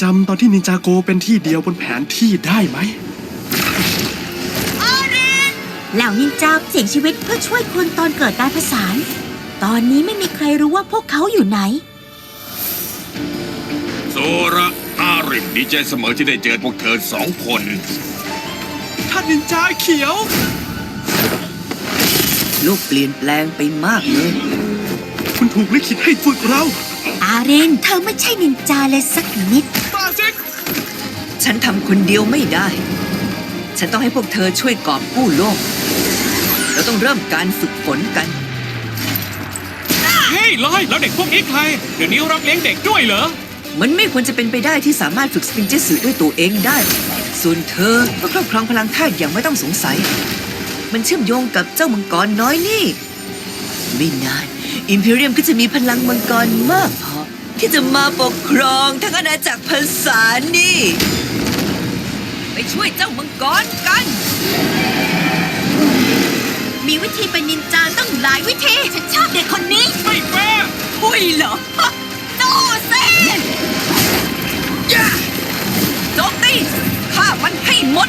จำตอนที่นินจาโกเป็นที่เดียวบนแผนที่ได้ไหม เหล่านินจาเสี่ยงชีวิตเพื่อช่วยคุณตอนเกิดการผสาน ตอนนี้ไม่มีใครรู้ว่าพวกเขาอยู่ไหน โซระอาริมดีใจเสมอที่ได้เจอพวกเธอสองคน ท่านนินจาเขียวโลกเปลี่ยนแปลงไปมากเลย คุณถูกลิขิตให้ฝึกเรา อาเรนเธอไม่ใช่นินจาเลยสักนิดตาเซ็กฉันทำคนเดียวไม่ได้ ฉันต้องให้พวกเธอช่วยกอบกู้โลก เราต้องเริ่มการฝึกฝนกัน เฮ้ยลอยแล้วเด็กพวกนี้ใคร เดี๋ยวนี้รับเลี้ยงเด็กด้วยเหรอ มันไม่ควรจะเป็นไปได้ที่สามารถฝึกสปินเจสึด้วยตัวเองได้ ส่วนเธอก็ครอบครองพลังธาตุอย่างไม่ต้องสงสัย มันเชื่อมโยงกับเจ้ามังกรน้อยนี่ ไม่นาน อิมพีเรียมก็จะมีพลังมังกรมากพอที่จะมาปกครองทั้งอาณาจักรภาษานี่ ไปช่วยเจ้ามังกรกัน มีวิธีเป็นนินจาต้องหลายวิธี ฉันชอบเด็กคนนี้ ไม่แฟร์พุยเหรอโตเซ่ย่าโจมตีฆ่ามันให้หมด